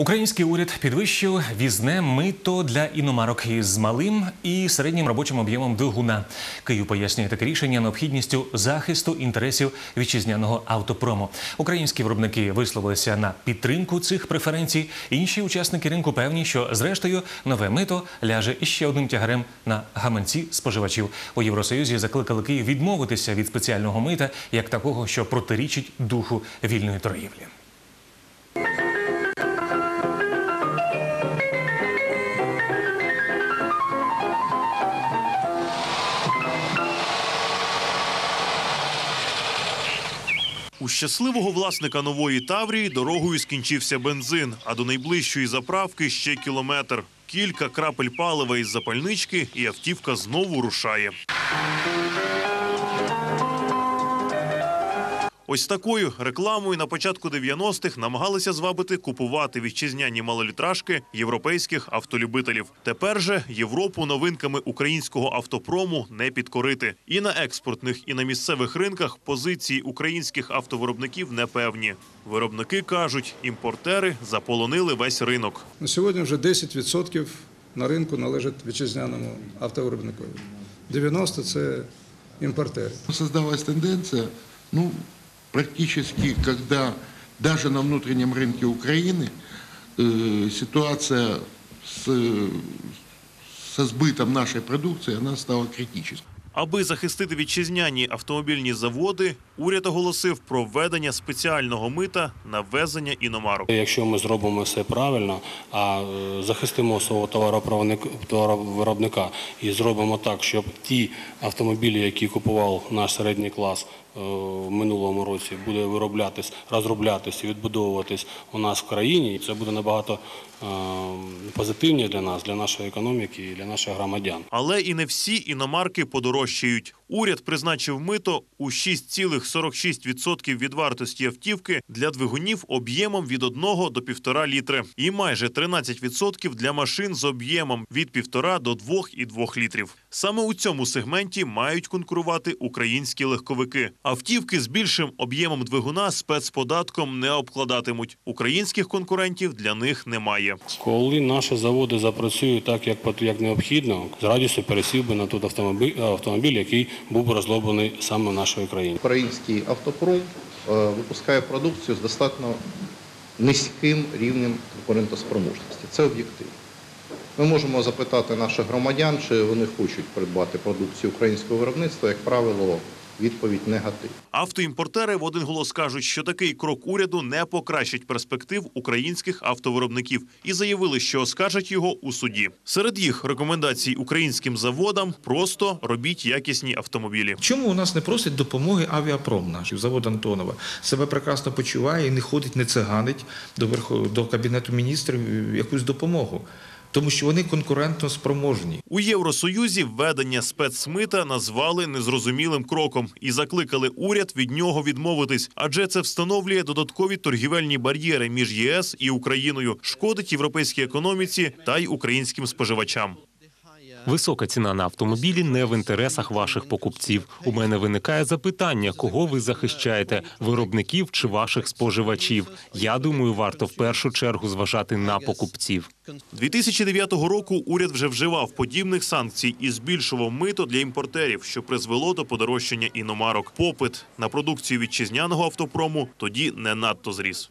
Український уряд підвищив візне мито для іномарок із малим і середнім робочим об'ємом двигуна. Київ пояснює таке рішення необхідністю захисту інтересів вітчизняного автопрому. Українські виробники висловилися на підтримку цих преференцій. Інші учасники ринку певні, що зрештою нове мито ляже іще одним тягарем на гаманці споживачів. У Євросоюзі закликали Київ відмовитися від спеціального мита як такого, що протирічить духу вільної торгівлі. У щасливого власника нової Таврії дорогою скінчився бензин, а до найближчої заправки ще кілометр. Кілька крапель палива із запальнички, і автівка знову рушає. Ось такою рекламою на початку 90-х намагалися звабити купувати вітчизняні малолітражки європейських автолюбителів. Тепер же Європу новинками українського автопрому не підкорити. І на експортних, і на місцевих ринках позиції українських автовиробників непевні. Виробники кажуть, імпортери заполонили весь ринок. На сьогодні вже 10% на ринку належить вітчизняному автовиробнику. 90% – це імпортери. Создалась тенденция, ну, практически, когда даже на внутреннем рынке Украины э, ситуация с, э, со сбытом нашей продукции, она стала критической. Аби захистити вітчизняні автомобільні заводи, уряд оголосив про введення спеціального мита на ввезення іномарок. Якщо ми зробимо все правильно, а е, захистимо свого товаропроводник- товаровиробника і зробимо так, щоб ті автомобілі, які купував наш середній клас е, в минулому році, буде вироблятись, розроблятись і відбудовуватись у нас в країні, і це буде набагато е, позитивніше для нас, для нашої економіки і для наших громадян. Але і не всі іномарки подорожчають. Уряд призначив мито у 6,46% від вартості автівки для двигунів об'ємом від 1 до 1,5 літри і майже 13% для машин з об'ємом від 1,5 до 2,2 літрів. Саме у цьому сегменті мають конкурувати українські легковики. Автівки з більшим об'ємом двигуна спецподатком не обкладатимуть. Українських конкурентів для них немає. Коли наші заводи запрацюють так, як, як необхідно, з радістю пересів би на той автомобіль, автомобіль, який був би розроблений саме в нашій країні. Український автопром е, випускає продукцію з достатньо низьким рівнем конкурентоспроможності. Це об'єктив. Ми можемо запитати наших громадян, чи вони хочуть придбати продукцію українського виробництва. Як правило, відповідь негативна. Автоімпортери в один голос кажуть, що такий крок уряду не покращить перспектив українських автовиробників і заявили, що оскаржать його у суді. Серед їх рекомендацій українським заводам просто робіть якісні автомобілі. Чому у нас не просить допомоги авіапром наш? Завод Антонова себе прекрасно почуває і не ходить, не циганить до верху до кабінету міністрів якусь допомогу, тому що вони конкурентно спроможні. У Євросоюзі введення спецмита назвали незрозумілим кроком і закликали уряд від нього відмовитись, адже це встановлює додаткові торгівельні бар'єри між ЄС і Україною, шкодить європейській економіці та й українським споживачам. Висока ціна на автомобілі не в інтересах ваших покупців. У мене виникає запитання, кого ви захищаєте виробників чи ваших споживачів. Я думаю, варто в першу чергу зважати на покупців. 2009 року уряд вже вживав подібних санкцій і збільшував мито для імпортерів, що призвело до подорожчання іномарок. Попит на продукцію вітчизняного автопрому тоді не надто зріс.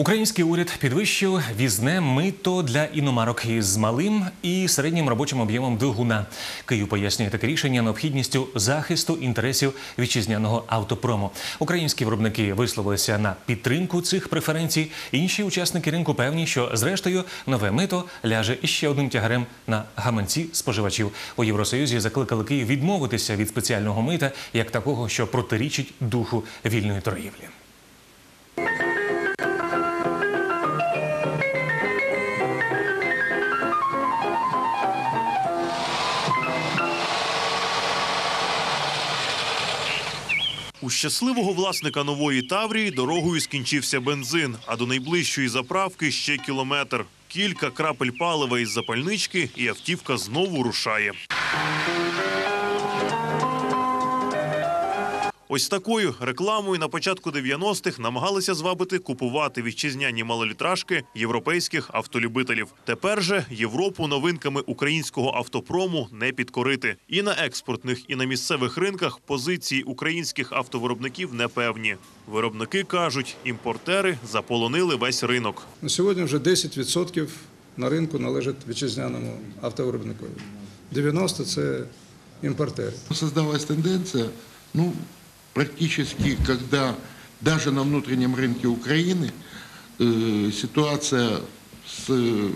Український уряд підвищив візне мито для іномарок із малим і середнім робочим об'ємом двигуна. Київ пояснює таке рішення необхідністю захисту інтересів вітчизняного автопрому. Українські виробники висловилися на підтримку цих преференцій. Інші учасники ринку певні, що зрештою нове мито ляже іще одним тягарем на гаманці споживачів. У Євросоюзі закликали Київ відмовитися від спеціального мита як такого, що протирічить духу вільної торгівлі. У щасливого власника нової Таврії дорогою скінчився бензин, а до найближчої заправки ще кілометр. Кілька крапель палива із запальнички, і автівка знову рушає. Ось такою рекламою на початку 90-х намагалися звабити купувати вітчизняні малолітражки європейських автолюбителів. Тепер же Європу новинками українського автопрому не підкорити. І на експортних, і на місцевих ринках позиції українських автовиробників непевні. Виробники кажуть, імпортери заполонили весь ринок. На сьогодні вже 10% на ринку належить вітчизняному автовиробникові. 90% – це імпортери. Создалась тенденция, ну, практически, когда даже на внутреннем рынке Украины э, ситуация с, э,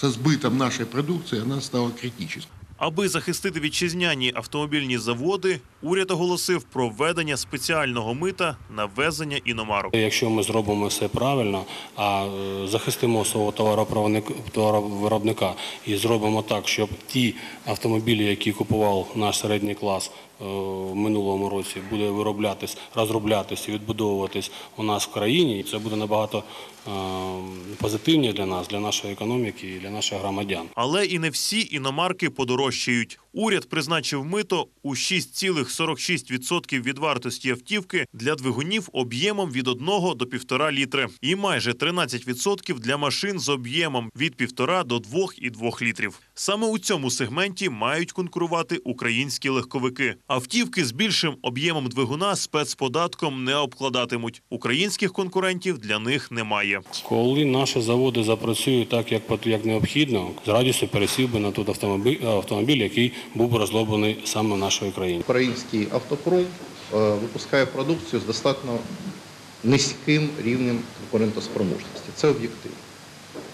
со сбытом нашей продукции, она стала критической. Аби захистити вітчизняні автомобільні заводи, уряд оголосив про введення спеціального мита на ввезення іномарок. Якщо ми зробимо все правильно, а е, захистимо свого товаровиробника і зробимо так, щоб ті автомобілі, які купував наш середній клас е, в минулому році, буде вироблятись, розроблятись і відбудовуватись у нас в країні, і це буде набагато е, позитивніше для нас, для нашої економіки і для наших громадян. Але і не всі іномарки подорожчають. Уряд призначив мито у 6,46% від вартості автівки для двигунів об'ємом від 1 до 1,5 літри і майже 13% для машин з об'ємом від 1,5 до 2,2 літрів. Саме у цьому сегменті мають конкурувати українські легковики. Автівки з більшим об'ємом двигуна спецподатком не обкладатимуть. Українських конкурентів для них немає. Коли наші заводи запрацюють так, як, як необхідно, з радістю пересів би на той автомобіль, автомобіль, який був би розроблений саме в нашій країні. Український автопром е, випускає продукцію з достатньо низьким рівнем конкурентоспроможності. Це об'єктивно.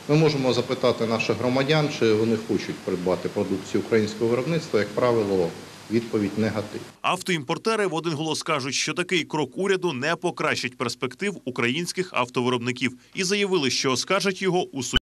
Ми можемо запитати наших громадян, чи вони хочуть придбати продукцію українського виробництва, як правило, відповідь негативна. Автоімпортери в один голос кажуть, що такий крок уряду не покращить перспектив українських автовиробників і заявили, що оскаржать його у суді.